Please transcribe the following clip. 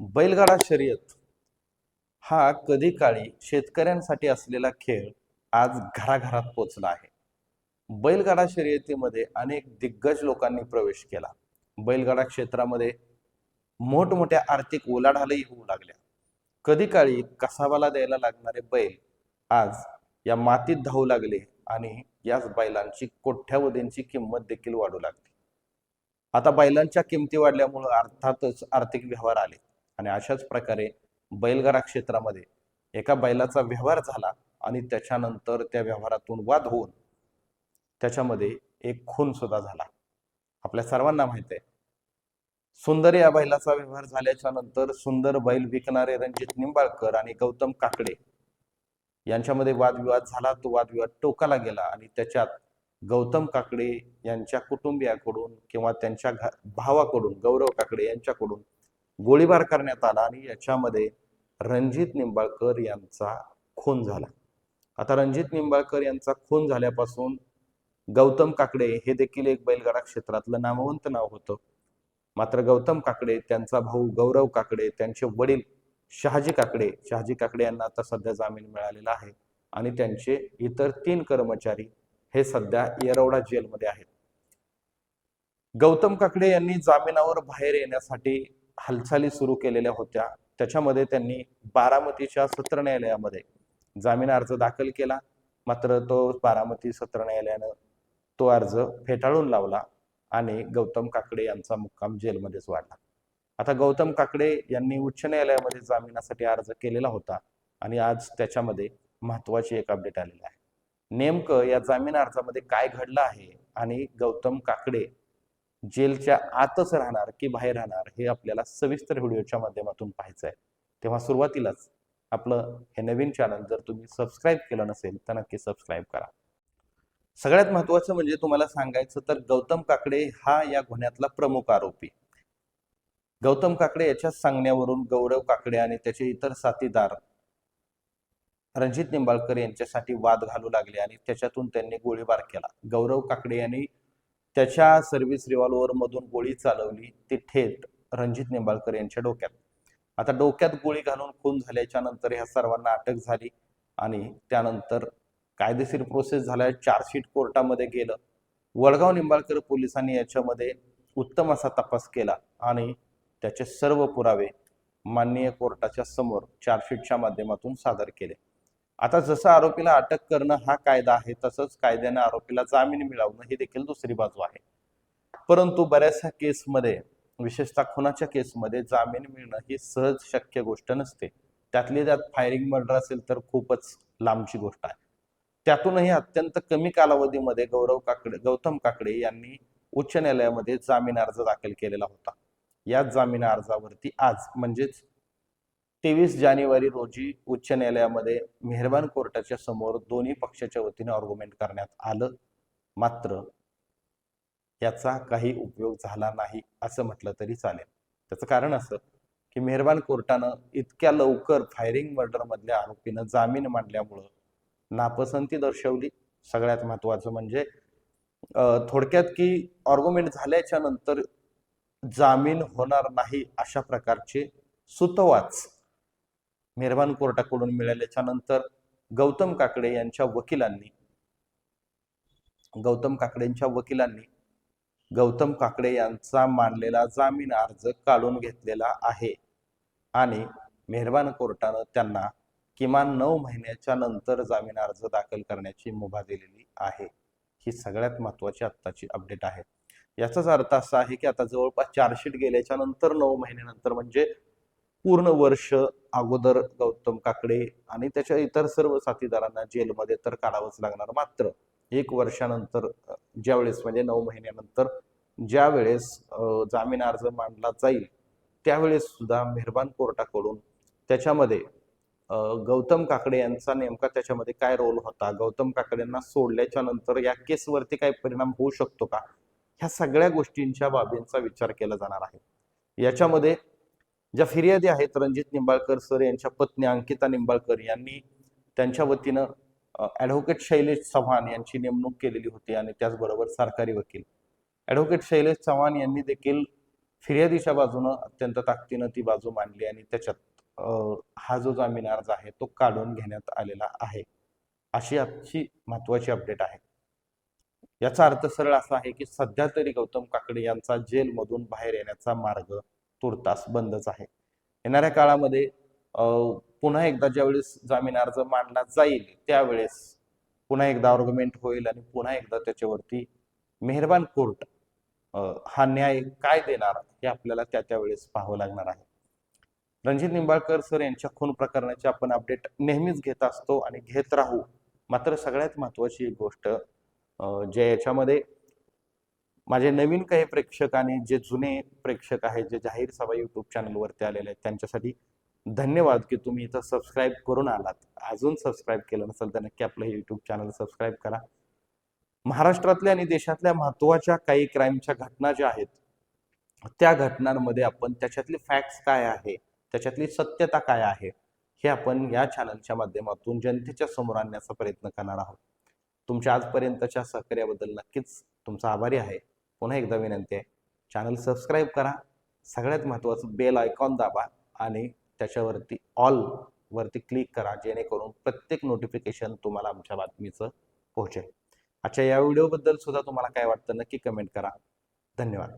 बैलगाडा शर्यत हा कधी काळी शेतकऱ्यांसाठी असलेला खेळ आज घराघरात पोचला आहे. बैलगाडा शर्यतीमध्ये अनेक दिग्गज लोकांनी प्रवेश केला. बैलगाडा क्षेत्रामध्ये मोठमोठ्या आर्थिक उलाढालही होऊ लागल्या. कधी काळी कसाबाला द्यायला लागणारे बैल आज या मातीत धावू लागले आणि याच बैलांची कोठ्यावधींची किंमत देखील वाढू लागली. आता बैलांच्या किमती वाढल्यामुळं अर्थातच आर्थिक व्यवहार आले. आणि अशाच प्रकारे बैलगाडा क्षेत्रामध्ये एका बैलाचा व्यवहार झाला आणि त्याच्यानंतर त्या व्यवहारातून वाद होऊन त्याच्यामध्ये एक खून सुद्धा झाला. आपल्या सर्वांना माहीत आहे. सुंदर या बैलाचा व्यवहार झाल्याच्यानंतर सुंदर बैल विकणारे रणजित निंबाळकर आणि गौतम काकडे यांच्यामध्ये वादविवाद झाला. तो वादविवाद टोकाला गेला आणि त्याच्यात गौतम काकडे यांच्या कुटुंबियाकडून किंवा त्यांच्या घ- भावाकडून गौरव काकडे यांच्याकडून गोळीबार करण्यात आला आणि याच्यामध्ये रणजित निंबाळकर यांचा खून झाला. आता रणजित निंबाळकर यांचा खून झाल्यापासून गौतम काकडे हे देखील एक बैलगाडा क्षेत्रातलं नामवंत नाव होतं. मात्र गौतम काकडे त्यांचा भाऊ गौरव काकडे त्यांचे वडील शहाजी काकडे शहाजी काकडे यांना आता सध्या जामीन मिळालेला आहे आणि त्यांचे इतर तीन कर्मचारी हे सध्या येरवडा जेलमध्ये आहेत. गौतम काकडे यांनी जामिनावर बाहेर येण्यासाठी हालचाली सुरू केलेल्या होत्या. त्याच्यामध्ये त्यांनी बारामतीच्या सत्र न्यायालयामध्ये जामीन अर्ज दाखल केला. मात्र तो बारामती सत्र न्यायालयानं तो अर्ज फेटाळून लावला आणि गौतम काकडे यांचा मुक्काम जेलमध्येच वाढला. आता गौतम काकडे यांनी उच्च न्यायालयामध्ये जामिनासाठी अर्ज केलेला होता आणि आज त्याच्यामध्ये महत्वाची एक अपडेट आलेली आहे. नेमकं या जामीन अर्जामध्ये काय घडलं आहे आणि गौतम काकडे जेलच्या आतच राहणार की बाहेर राहणार हे आपल्याला सविस्तर व्हिडिओच्या माध्यमातून पाहायचं आहे तेव्हा सुरुवातीलाच आपलं हे नवीन चॅनल जर तुम्ही सबस्क्राईब केलं नसेल तर नक्की सबस्क्राईब करा. सगळ्यात महत्वाचं म्हणजे तुम्हाला सांगायचं तर गौतम काकडे हा या गुन्ह्यातला प्रमुख आरोपी. गौतम काकडे याच्या सांगण्यावरून गौरव काकडे आणि त्याचे इतर साथीदार रणजित निंबाळकर यांच्यासाठी वाद घालू लागले आणि त्याच्यातून त्यांनी गोळीबार केला. गौरव काकडे यांनी त्याच्या सर्व्हिस रिव्हॉल्व्हरमधून गोळी चालवली ती थेट रणजित निंबाळकर यांच्या डोक्यात. आता डोक्यात गोळी घालून खून झाल्याच्यानंतर ह्या सर्वांना अटक झाली आणि त्यानंतर कायदेशीर प्रोसेस झाल्या चार्जशीट कोर्टामध्ये गेलं. वडगाव निंबाळकर पोलिसांनी याच्यामध्ये उत्तम असा तपास केला आणि त्याचे सर्व पुरावे माननीय कोर्टाच्या समोर चार्जशीटच्या माध्यमातून सादर केले. आता जसं आरोपीला अटक करणं हा कायदा आहे तसंच कायद्याने आरोपीला जामीन मिळवणं ही देखील दुसरी बाजू आहे. परंतु बऱ्याचशा केसमध्ये विशेषतः खुनाच्या केसमध्ये जामीन मिळणं ही सहज शक्य गोष्ट नसते. त्यातली त्यात फायरिंग मर्डर असेल तर खूपच लांबची गोष्ट आहे. त्यातूनही अत्यंत कमी कालावधीमध्ये गौरव काकडे गौतम काकडे यांनी उच्च न्यायालयामध्ये जामीन अर्ज दाखल केलेला होता. याच जामीन अर्जावरती आज म्हणजेच तेवीस जानेवारी रोजी उच्च न्यायालयामध्ये मेहरबान कोर्टाच्या समोर दोन्ही पक्षाच्या वतीने ऑर्ग्युमेंट करण्यात आलं. मात्र याचा काही उपयोग झाला नाही असं म्हटलं तरी चालेल. त्याचं कारण असं की मेहरबान कोर्टानं इतक्या लवकर फायरिंग मर्डरमधल्या आरोपीनं जामीन मांडल्यामुळं नापसंती दर्शवली. सगळ्यात महत्वाचं म्हणजे थोडक्यात की ऑर्ग्युमेंट झाल्याच्यानंतर जामीन होणार नाही अशा प्रकारचे सुतवाच मेहरबान कोर्टाकडून मिळाल्याच्या नंतर गौतम काकडे यांच्या वकिलांनी गौतम काकडेंच्या वकिलांनी गौतम काकडे यांचा मांडलेला जामीन अर्ज काढून घेतलेला आहे. आणि मेहरबान कोर्टानं त्यांना किमान नऊ महिन्याच्या नंतर जामीन अर्ज दाखल करण्याची मुभा दिलेली आहे. ही सगळ्यात महत्वाची आत्ताची अपडेट आहे. याचाच अर्थ असा आहे की आता जवळपास चार्जशीट गेल्याच्यानंतर नऊ महिन्यानंतर म्हणजे पूर्ण वर्ष अगोदर गौतम काकडे आणि त्याच्या इतर सर्व साथीदारांना जेलमध्ये तर काढावंच लागणार. मात्र एक वर्षानंतर ज्यावेळेस म्हणजे नऊ महिन्यानंतर ज्या वेळेस जामीन अर्ज मांडला जाईल त्यावेळेस सुद्धा मेहरबान कोर्टाकडून त्याच्यामध्ये गौतम काकडे यांचा नेमका त्याच्यामध्ये काय रोल होता गौतम काकडेंना सोडल्याच्या नंतर या केसवरती काय परिणाम होऊ शकतो का? ह्या सगळ्या गोष्टींच्या बाबींचा विचार केला जाणार आहे. याच्यामध्ये ज्या फिर्यादी आहेत रणजित निंबाळकर सर यांच्या पत्नी अंकिता निंबाळकर यांनी त्यांच्या वतीनं ॲडव्होकेट शैलेश चव्हाण यांची नेमणूक केलेली होती आणि त्याचबरोबर सरकारी वकील. ॲडव्होकेट शैलेश चव्हाण यांनी देखील फिर्यादीच्या बाजूनं अत्यंत ताकदीनं ती बाजू मांडली आणि त्याच्यात हा जो जामीन अर्ज आहे तो काढून घेण्यात आलेला आहे. अशी आजची महत्वाची अपडेट आहे. याचा अर्थ सरळ असा आहे की सध्या तरी गौतम काकडे यांचा जेलमधून बाहेर येण्याचा मार्ग तुर्तास बंदच आहे. येणाऱ्या काळामध्ये पुन्हा एकदा ज्यावेळेस जामीन अर्ज मांडला जाईल त्यावेळेस पुन्हा एकदा आर्ग्युमेंट होईल आणि पुन्हा एकदा त्याच्यावरती मेहरबान कोर्ट हा न्याय काय देणार हे आपल्याला त्या त्यावेळेस पाहावं लागणार आहे. रणजित निंबाळकर सर यांच्या खून प्रकरणाचे आपण अपडेट नेहमीच घेत असतो आणि घेत राहू. मात्र सगळ्यात महत्वाची एक गोष्ट जे याच्यामध्ये माझे नवीन काही प्रेक्षक आणि जे जुने प्रेक्षक आहेत जे जाहीर सभा युट्यूब चॅनलवरती आलेले आहेत त्यांच्यासाठी धन्यवाद की तुम्ही इथं सबस्क्राईब करून आलात. अजून सबस्क्राईब केलं नसेल तर नक्की आपलं हे युट्यूब चॅनल सबस्क्राईब करा. महाराष्ट्रातल्या आणि देशातल्या महत्त्वाच्या काही क्राईमच्या घटना ज्या आहेत त्या घटनांमध्ये आपण त्याच्यातले फॅक्ट्स काय आहे त्याच्यातली सत्यता काय आहे हे आपण या चॅनलच्या माध्यमातून जनतेच्या समोर आणण्याचा प्रयत्न करणार आहोत. तुमच्या आजपर्यंतच्या सहकार्याबद्दल नक्कीच तुमचा आभारी आहे. पुन्हा एकदा विनंती आहे चॅनल सबस्क्राईब करा सगळ्यात महत्त्वाचं बेल आयकॉन दाबा आणि त्याच्यावरती ऑल वरती क्लिक करा जेणेकरून प्रत्येक नोटिफिकेशन तुम्हाला आमच्या बातमीचं पोहोचेल. अच्छा या व्हिडिओबद्दल सुद्धा तुम्हाला काय वाटतं नक्की कमेंट करा. धन्यवाद.